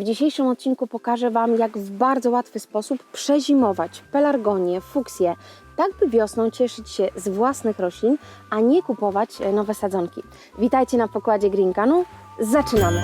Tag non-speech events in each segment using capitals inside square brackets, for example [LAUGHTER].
W dzisiejszym odcinku pokażę Wam, jak w bardzo łatwy sposób przezimować pelargonię, fuksję, tak by wiosną cieszyć się z własnych roślin, a nie kupować e, nowe sadzonki. Witajcie na pokładzie Green Canu. Zaczynamy!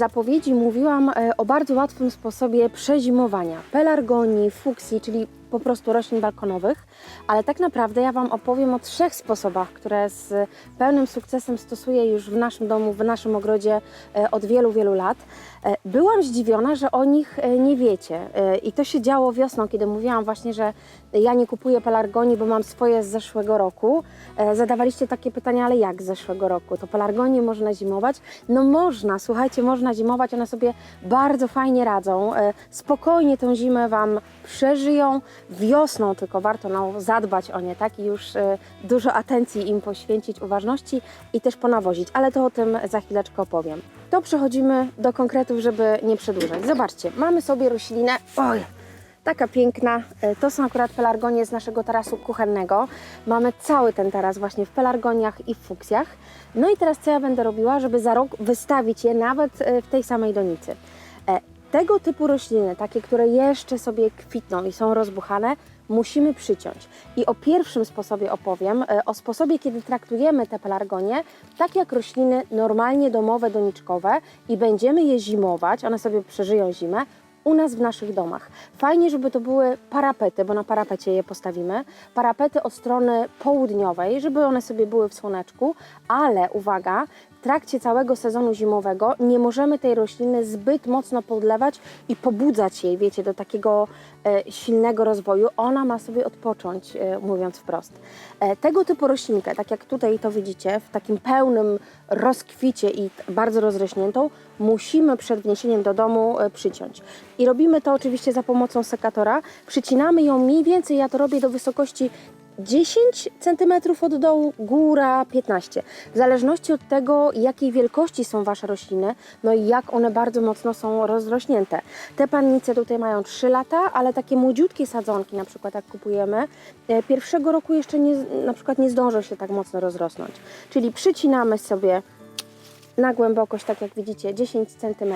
Zapowiedzi mówiłam e, o bardzo łatwym sposobie przezimowania. Pelargonii, fuksji, czyli po prostu roślin balkonowych, ale tak naprawdę ja Wam opowiem o trzech sposobach, które z pełnym sukcesem stosuję już w naszym domu, w naszym ogrodzie e, od wielu, wielu lat. E, Byłam zdziwiona, że o nich e, nie wiecie i to się działo wiosną, kiedy mówiłam właśnie, że ja nie kupuję pelargonii, bo mam swoje z zeszłego roku. Zadawaliście takie pytania, ale jak z zeszłego roku? To pelargonię można zimować? No można, słuchajcie, można zimować, one sobie bardzo fajnie radzą. Spokojnie tę zimę Wam przeżyją. Wiosną tylko warto no, zadbać o nie, tak? I już e, dużo atencji im poświęcić, uważności i też ponawozić, ale to o tym za chwileczkę opowiem. To przechodzimy do konkretów, żeby nie przedłużać. Zobaczcie, mamy sobie roślinę. Oj, Taka piękna. E, To są akurat pelargonie z naszego tarasu kuchennego. Mamy cały ten taras właśnie w pelargoniach i w fuksjach. No i teraz co ja będę robiła, żeby za rok wystawić je nawet e, w tej samej donicy. Tego typu rośliny, takie, które jeszcze sobie kwitną i są rozbuchane, musimy przyciąć. I o pierwszym sposobie opowiem, e, o sposobie, kiedy traktujemy te pelargonie, tak jak rośliny normalnie domowe, doniczkowe i będziemy je zimować, one sobie przeżyją zimę, u nas w naszych domach. Fajnie, żeby to były parapety, bo na parapecie je postawimy. Parapety od strony południowej, żeby one sobie były w słoneczku, ale uwaga, trakcie całego sezonu zimowego nie możemy tej rośliny zbyt mocno podlewać i pobudzać jej, wiecie, do takiego e, silnego rozwoju. Ona ma sobie odpocząć, e, mówiąc wprost. E, tego typu roślinkę, tak jak tutaj to widzicie, w takim pełnym rozkwicie i bardzo rozrośniętą, musimy przed wniesieniem do domu przyciąć. I robimy to oczywiście za pomocą sekatora. Przycinamy ją mniej więcej, ja to robię do wysokości 10 cm od dołu, góra 15. W zależności od tego, jakiej wielkości są Wasze rośliny, no i jak one bardzo mocno są rozrośnięte. Te pannice tutaj mają 3 lata, ale takie młodziutkie sadzonki, na przykład jak kupujemy, e, pierwszego roku jeszcze nie, na przykład nie zdążą się tak mocno rozrosnąć. Czyli przycinamy sobie na głębokość, tak jak widzicie, 10 cm.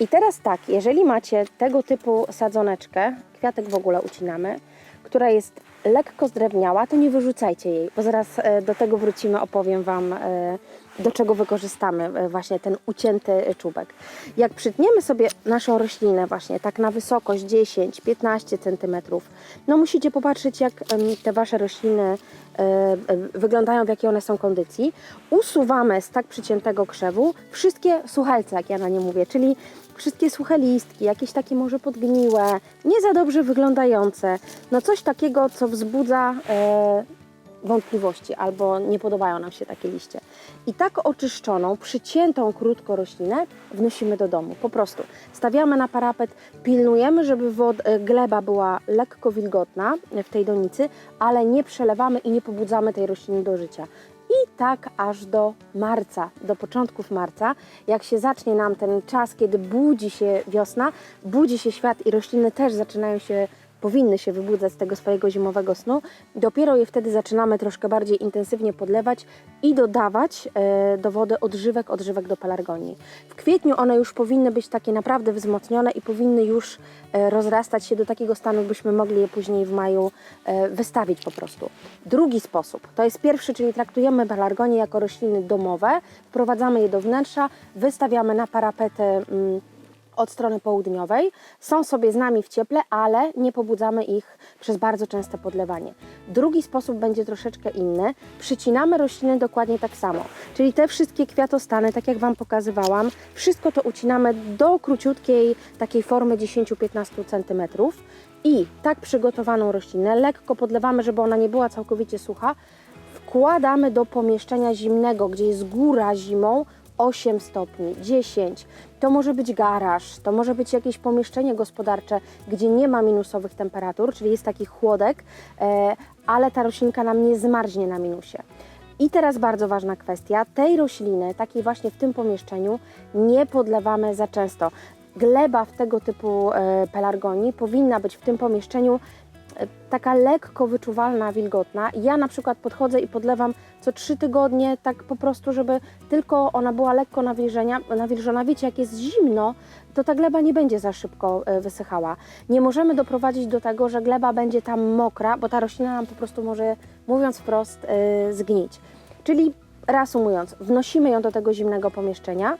I teraz tak, jeżeli macie tego typu sadzoneczkę, kwiatek w ogóle ucinamy, która jest lekko zdrewniała, to nie wyrzucajcie jej, bo zaraz e, do tego wrócimy, opowiem Wam, e, do czego wykorzystamy e, właśnie ten ucięty czubek. Jak przytniemy sobie naszą roślinę właśnie tak na wysokość 10-15 cm, no musicie popatrzeć, jak te Wasze rośliny wyglądają, w jakiej one są kondycji. Usuwamy z tak przyciętego krzewu wszystkie suchelce, jak ja na nie mówię, czyli wszystkie suche listki, jakieś takie może podgniłe, nie za dobrze wyglądające, no coś takiego, co wzbudza e, wątpliwości albo nie podobają nam się takie liście. I tak oczyszczoną, przyciętą krótko roślinę wnosimy do domu. Po prostu stawiamy na parapet, pilnujemy, żeby e, gleba była lekko wilgotna w tej donicy, ale nie przelewamy i nie pobudzamy tej rośliny do życia. I tak aż do marca, do początków marca, jak się zacznie nam ten czas, kiedy budzi się wiosna, budzi się świat i rośliny też zaczynają się, powinny się wybudzać z tego swojego zimowego snu, dopiero je wtedy zaczynamy troszkę bardziej intensywnie podlewać i dodawać e, do wody odżywek, odżywek do pelargonii. W kwietniu one już powinny być takie naprawdę wzmocnione i powinny już e, rozrastać się do takiego stanu, byśmy mogli je później w maju e, wystawić po prostu. Drugi sposób, to jest pierwszy, czyli traktujemy pelargonie jako rośliny domowe, wprowadzamy je do wnętrza, wystawiamy na parapety mm, od strony południowej, są sobie z nami w cieple, ale nie pobudzamy ich przez bardzo częste podlewanie. Drugi sposób będzie troszeczkę inny. Przycinamy rośliny dokładnie tak samo, czyli te wszystkie kwiatostany, tak jak Wam pokazywałam, wszystko to ucinamy do króciutkiej takiej formy 10-15 cm i tak przygotowaną roślinę lekko podlewamy, żeby ona nie była całkowicie sucha, wkładamy do pomieszczenia zimnego, gdzie jest góra zimą, 8 stopni, 10. To może być garaż, to może być jakieś pomieszczenie gospodarcze, gdzie nie ma minusowych temperatur, czyli jest taki chłodek, e, ale ta roślinka nam nie zmarznie na minusie. I teraz bardzo ważna kwestia, tej rośliny, takiej właśnie w tym pomieszczeniu, nie podlewamy za często. Gleba w tego typu e, pelargonii powinna być w tym pomieszczeniu taka lekko wyczuwalna, wilgotna. Ja na przykład podchodzę i podlewam co trzy tygodnie, tak po prostu, żeby tylko ona była lekko nawilżenia, nawilżona. Wiecie, jak jest zimno, to ta gleba nie będzie za szybko e, wysychała. Nie możemy doprowadzić do tego, że gleba będzie tam mokra, bo ta roślina nam po prostu może, mówiąc wprost, e, zgnić. Czyli reasumując, wnosimy ją do tego zimnego pomieszczenia,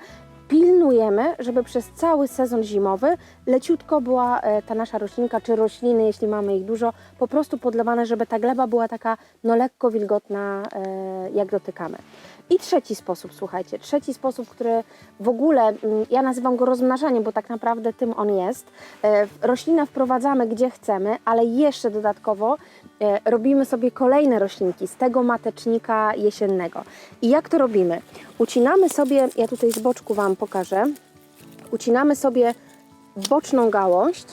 pilnujemy, żeby przez cały sezon zimowy leciutko była e, ta nasza roślinka, czy rośliny, jeśli mamy ich dużo, po prostu podlewane, żeby ta gleba była taka no lekko wilgotna, e, jak dotykamy. I trzeci sposób, słuchajcie, trzeci sposób, który w ogóle, mm, ja nazywam go rozmnażaniem, bo tak naprawdę tym on jest. E, Roślinę wprowadzamy gdzie chcemy, ale jeszcze dodatkowo e, robimy sobie kolejne roślinki z tego matecznika jesiennego. I jak to robimy? Ucinamy sobie, ja tutaj z boczku Wam pokażę, ucinamy sobie boczną gałąź.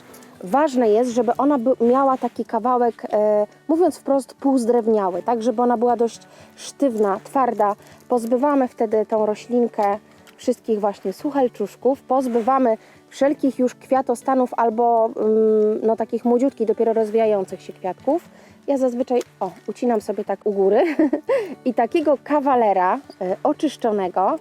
Ważne jest, żeby ona miała taki kawałek, e, mówiąc wprost, półzdrewniały, tak, żeby ona była dość sztywna, twarda. Pozbywamy wtedy tą roślinkę wszystkich właśnie suchelczuszków, pozbywamy wszelkich już kwiatostanów albo mm, no, takich młodziutkich, dopiero rozwijających się kwiatków. Ja zazwyczaj, o, ucinam sobie tak u góry [LAUGHS] i takiego kawalera e, oczyszczonego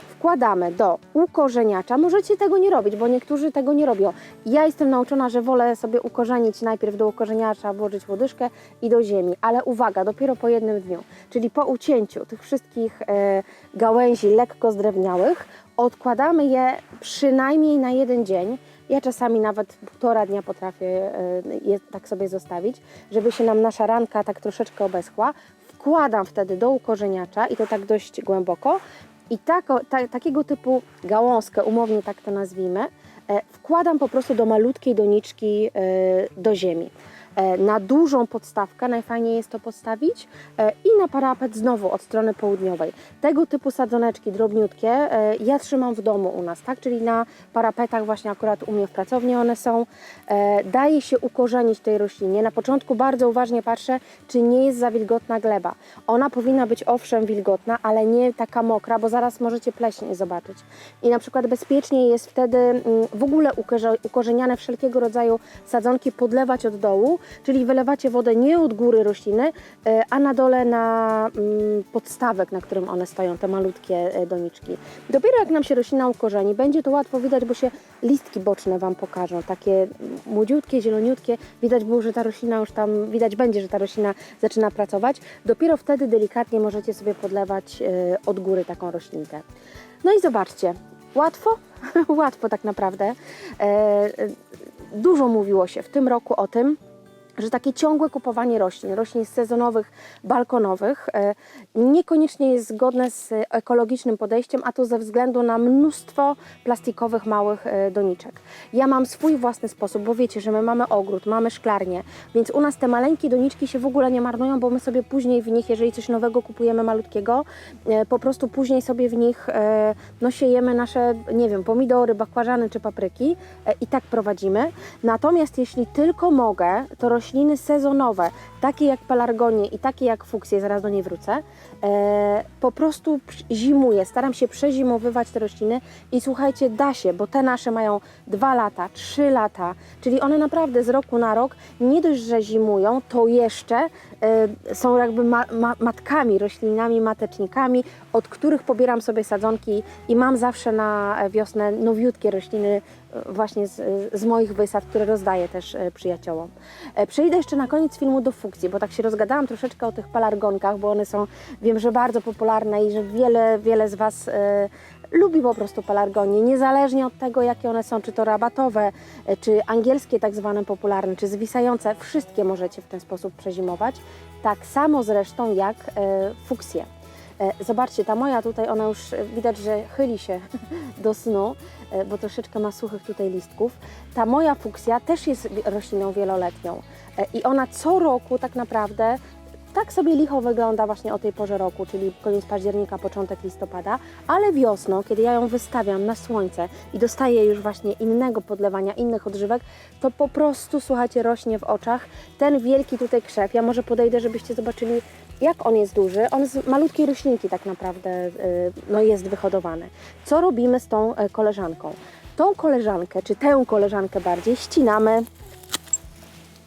wkładamy do ukorzeniacza. Możecie tego nie robić, bo niektórzy tego nie robią. Ja jestem nauczona, że wolę sobie ukorzenić najpierw do ukorzeniacza, włożyć łodyżkę i do ziemi. Ale uwaga, dopiero po jednym dniu, czyli po ucięciu tych wszystkich e, gałęzi lekko zdrewniałych, odkładamy je przynajmniej na jeden dzień. Ja czasami nawet półtora dnia potrafię e, je tak sobie zostawić, żeby się nam nasza ranka tak troszeczkę obeschła. Wkładam wtedy do ukorzeniacza i to tak dość głęboko. I tako, ta, takiego typu gałązkę, umownie tak to nazwijmy, e, wkładam po prostu do malutkiej doniczki e, do ziemi. E, na dużą podstawkę najfajniej jest to postawić e, i na parapet znowu od strony południowej. Tego typu sadzoneczki drobniutkie e, ja trzymam w domu u nas, tak? czyli na parapetach właśnie akurat u mnie w pracowni one są. Daje się ukorzenić tej roślinie. Na początku bardzo uważnie patrzę, czy nie jest za wilgotna gleba. Ona powinna być owszem wilgotna, ale nie taka mokra, bo zaraz możecie pleśnie zobaczyć. I na przykład bezpiecznie jest wtedy mm, w ogóle ukorze- ukorzeniane wszelkiego rodzaju sadzonki podlewać od dołu, czyli wylewacie wodę nie od góry rośliny, e, a na dole na mm, podstawek, na którym one stoją, te malutkie e, doniczki. Dopiero jak nam się roślina ukorzeni, będzie to łatwo widać, bo się listki boczne Wam pokażą, takie młodziutkie, zieloniutkie. Widać było, że ta roślina już tam, widać będzie, że ta roślina zaczyna pracować. Dopiero wtedy delikatnie możecie sobie podlewać e, od góry taką roślinkę. No i zobaczcie, łatwo? [LAUGHS] łatwo tak naprawdę. Dużo mówiło się w tym roku o tym, że takie ciągłe kupowanie roślin, roślin sezonowych, balkonowych, e, niekoniecznie jest zgodne z ekologicznym podejściem, a to ze względu na mnóstwo plastikowych małych e, doniczek. Ja mam swój własny sposób, bo wiecie, że my mamy ogród, mamy szklarnię, więc u nas te maleńkie doniczki się w ogóle nie marnują, bo my sobie później w nich, jeżeli coś nowego kupujemy malutkiego, e, po prostu później sobie w nich no, siejemy nasze, nie wiem, pomidory, bakłażany czy papryki i tak prowadzimy. Natomiast jeśli tylko mogę, to rośliny sezonowe, takie jak pelargonie i takie jak fuksje, zaraz do niej wrócę, po prostu zimuję, staram się przezimowywać te rośliny i słuchajcie, da się, bo te nasze mają 2 lata, 3 lata, czyli one naprawdę z roku na rok nie dość, że zimują, to jeszcze e, są jakby ma, ma, matkami, roślinami, matecznikami, od których pobieram sobie sadzonki i mam zawsze na wiosnę nowiutkie rośliny e, właśnie z, z moich wysad, które rozdaję też e, przyjaciołom. E, Przejdę jeszcze na koniec filmu do fukcji, bo tak się rozgadałam troszeczkę o tych pelargonkach, bo one są, wiem, że bardzo popularne i że wiele, wiele z Was e, lubi po prostu pelargonie, niezależnie od tego, jakie one są, czy to rabatowe, e, czy angielskie tak zwane popularne, czy zwisające, wszystkie możecie w ten sposób przezimować. Tak samo zresztą jak e, fuksje. Zobaczcie, ta moja tutaj, ona już widać, że chyli się [LAUGHS] do snu, bo troszeczkę ma suchych tutaj listków. Ta moja fuksja też jest rośliną wieloletnią i ona co roku tak naprawdę tak sobie licho wygląda właśnie o tej porze roku, czyli koniec października, początek listopada, ale wiosną, kiedy ja ją wystawiam na słońce i dostaję już właśnie innego podlewania, innych odżywek, to po prostu, słuchajcie, rośnie w oczach ten wielki tutaj krzew. Ja może podejdę, żebyście zobaczyli, jak on jest duży. On z malutkiej roślinki tak naprawdę y, no, jest wyhodowany. Co robimy z tą e, koleżanką? Tą koleżankę, czy tę koleżankę bardziej, ścinamy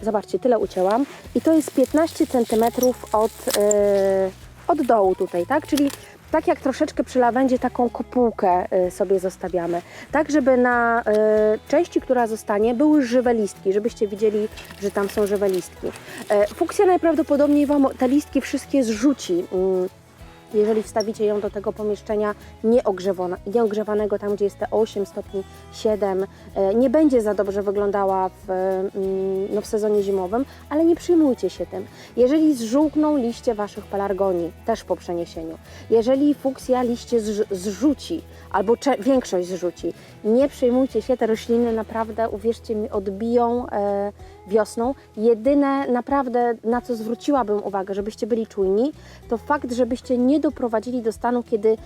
Zobaczcie, tyle ucięłam. I to jest 15 cm od, yy, od dołu tutaj, tak? Czyli tak jak troszeczkę przy lawendzie taką kopułkę yy, sobie zostawiamy. Tak, żeby na yy, części, która zostanie, były żywe listki, żebyście widzieli, że tam są żywe listki. Fuksja najprawdopodobniej Wam te listki wszystkie zrzuci. Jeżeli wstawicie ją do tego pomieszczenia nieogrzewanego, tam gdzie jest te 8 stopni 7, e, nie będzie za dobrze wyglądała w, mm, no w sezonie zimowym, ale nie przyjmujcie się tym. Jeżeli zżółkną liście Waszych pelargonii, też po przeniesieniu, jeżeli fuksja liście zrz- zrzuci, albo większość zrzuci, nie przejmujcie się, te rośliny naprawdę, uwierzcie mi, odbiją e, wiosną. Jedyne naprawdę, na co zwróciłabym uwagę, żebyście byli czujni, to fakt, żebyście nie doprowadzili do stanu, kiedy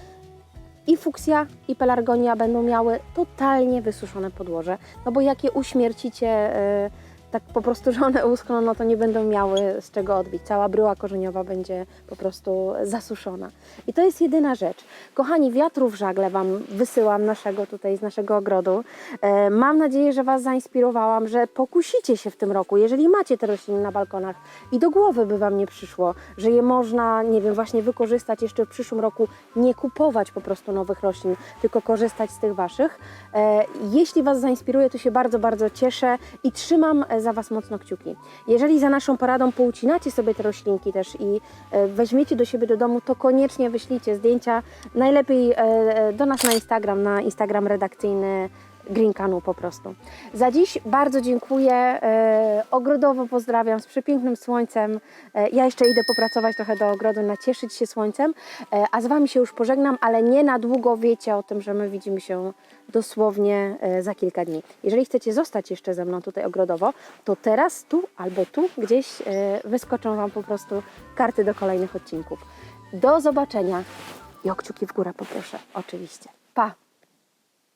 i fuksja, i pelargonia będą miały totalnie wysuszone podłoże. No bo jak je uśmiercicie e, tak po prostu, że one uschną, no to nie będą miały z czego odbić. Cała bryła korzeniowa będzie po prostu zasuszona. I to jest jedyna rzecz. Kochani, wiatrów żagle Wam wysyłam naszego tutaj z naszego ogrodu. E, mam nadzieję, że Was zainspirowałam, że pokusicie się w tym roku, jeżeli macie te rośliny na balkonach i do głowy by Wam nie przyszło, że je można, nie wiem, właśnie wykorzystać jeszcze w przyszłym roku, nie kupować po prostu nowych roślin, tylko korzystać z tych Waszych. E, jeśli Was zainspiruje, to się bardzo, bardzo cieszę i trzymam za Was mocno kciuki. Jeżeli za naszą poradą poucinacie sobie te roślinki też i e, weźmiecie do siebie do domu, to koniecznie wyślijcie zdjęcia, najlepiej e, e, do nas na Instagram, na Instagram redakcyjny Green Canu po prostu. Za dziś bardzo dziękuję. E, ogrodowo pozdrawiam z przepięknym słońcem. E, ja jeszcze idę popracować trochę do ogrodu, nacieszyć się słońcem, e, a z Wami się już pożegnam, ale nie na długo wiecie o tym, że my widzimy się dosłownie za kilka dni. Jeżeli chcecie zostać jeszcze ze mną tutaj ogrodowo, to teraz tu albo tu gdzieś wyskoczą Wam po prostu karty do kolejnych odcinków. Do zobaczenia i o kciuki w górę poproszę, oczywiście. Pa!